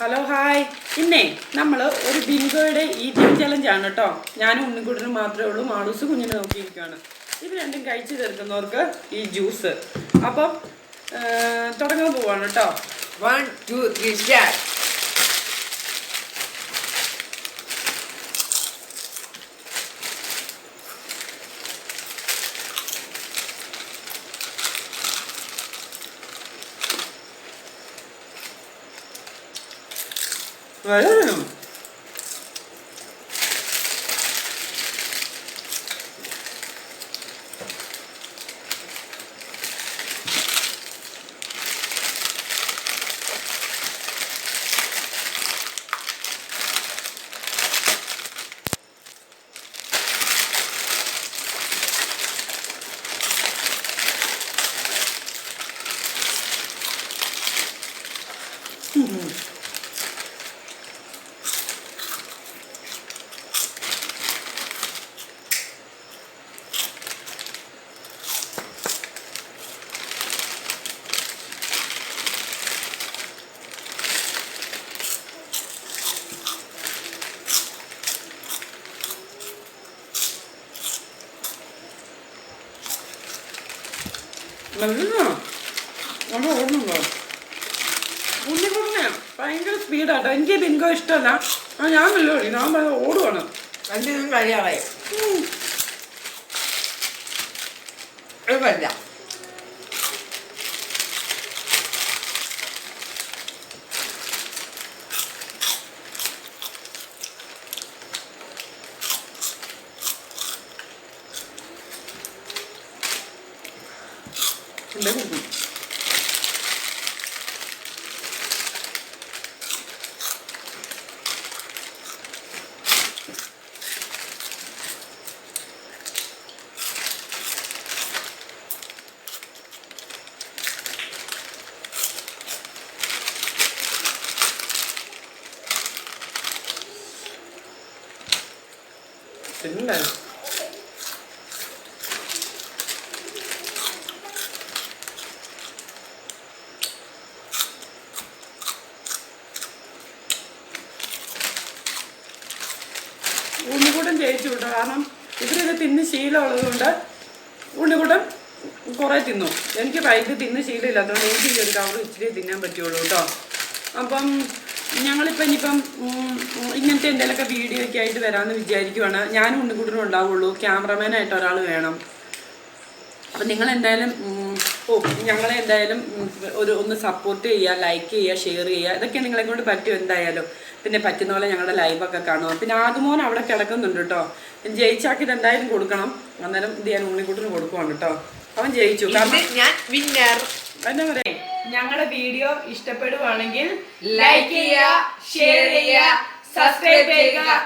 Hello hi ഇന്നേ നമ്മൾ ഒരു ബിങ്കോയുടെ ഈറ്റിംഗ് ചലഞ്ച് ആണ് കേട്ടോ ഞാനും ഉണ്ണിക്കുട്ടനും മാത്രമേ ഉള്ളൂ. മാളൂസ് കുഞ്ഞിനെ നോക്കിയിരിക്കുകയാണ്. ഇത് രണ്ടും കഴിച്ചു തീർക്കുന്നവർക്ക് ഈ ജ്യൂസ് അപ്പം തുടങ്ങാൻ പോവാണ് കേട്ടോ one two three two, Verir mi? Mm-hmm. നല്ല നല്ല ഓടുന്നുണ്ടോ ഉണ്ണിക്കുട്ടനെ ഭയങ്കര സ്പീഡാട്ടോ. എനിക്ക് ബിങ്കോ ഇഷ്ടമല്ല. ആ ഞാൻ നല്ല ഓടി ഞാൻ ഭയങ്കര ഓടുവാണ്. രണ്ടിനും കഴിയാറായി. 근데 이거 tính là ഉണ്ണിക്കുട്ടൻ ജയിച്ചു കേട്ടോ കാരണം ഇവരൊക്കെ തിന്ന് ശീലമുള്ളതുകൊണ്ട് കൊണ്ട് ഉണ്ണിക്കുട്ടൻ കുറേ തിന്നു. എനിക്ക് വൈകിട്ട് തിന്ന് ശീലമില്ലാത്തതുകൊണ്ട് എനിക്ക് ഈ ഒരു ഇച്ചിരി തിന്നാൻ പറ്റുള്ളൂ കേട്ടോ. അപ്പം ഞങ്ങളിപ്പം ഇനിയിപ്പം ഇങ്ങനത്തെ എന്തെങ്കിലുമൊക്കെ വീഡിയോ ഒക്കെ ആയിട്ട് വരാമെന്ന് വിചാരിക്കുവാണ്. ഞാനും ഉണ്ണിക്കൂട്ടിനും ഉണ്ടാവുള്ളൂ. ക്യാമറമാനായിട്ട് ഒരാൾ വേണം. അപ്പം നിങ്ങൾ എന്തായാലും ഓ ഞങ്ങളെ എന്തായാലും ഒരു ഒന്ന് സപ്പോർട്ട് ചെയ്യുക ലൈക്ക് ചെയ്യുക ഷെയർ ചെയ്യുക. ഇതൊക്കെ നിങ്ങളെ കൊണ്ട് പറ്റും എന്തായാലും. പിന്നെ പറ്റുന്ന പോലെ ഞങ്ങളുടെ ലൈവൊക്കെ കാണുക. പിന്നെ ആദ്യമോൻ അവിടെ കിടക്കുന്നുണ്ട് കേട്ടോ. ജയിച്ചാക്കി ഇത് എന്തായാലും കൊടുക്കണം. അന്നേരം ഇത് ഞാൻ ഉണ്ണിക്കുട്ടിന് കൊടുക്കുവാണ് കേട്ടോ. അവൻ ജയിച്ചു. ഞാൻ വിന്നർ എന്താ പറയാ? ഞങ്ങളുടെ വീഡിയോ ഇഷ്ടപ്പെടുവാണെങ്കിൽ ലൈക്ക് ചെയ്യുക ഷെയർ ചെയ്യുക സബ്സ്ക്രൈബ് ചെയ്യുക.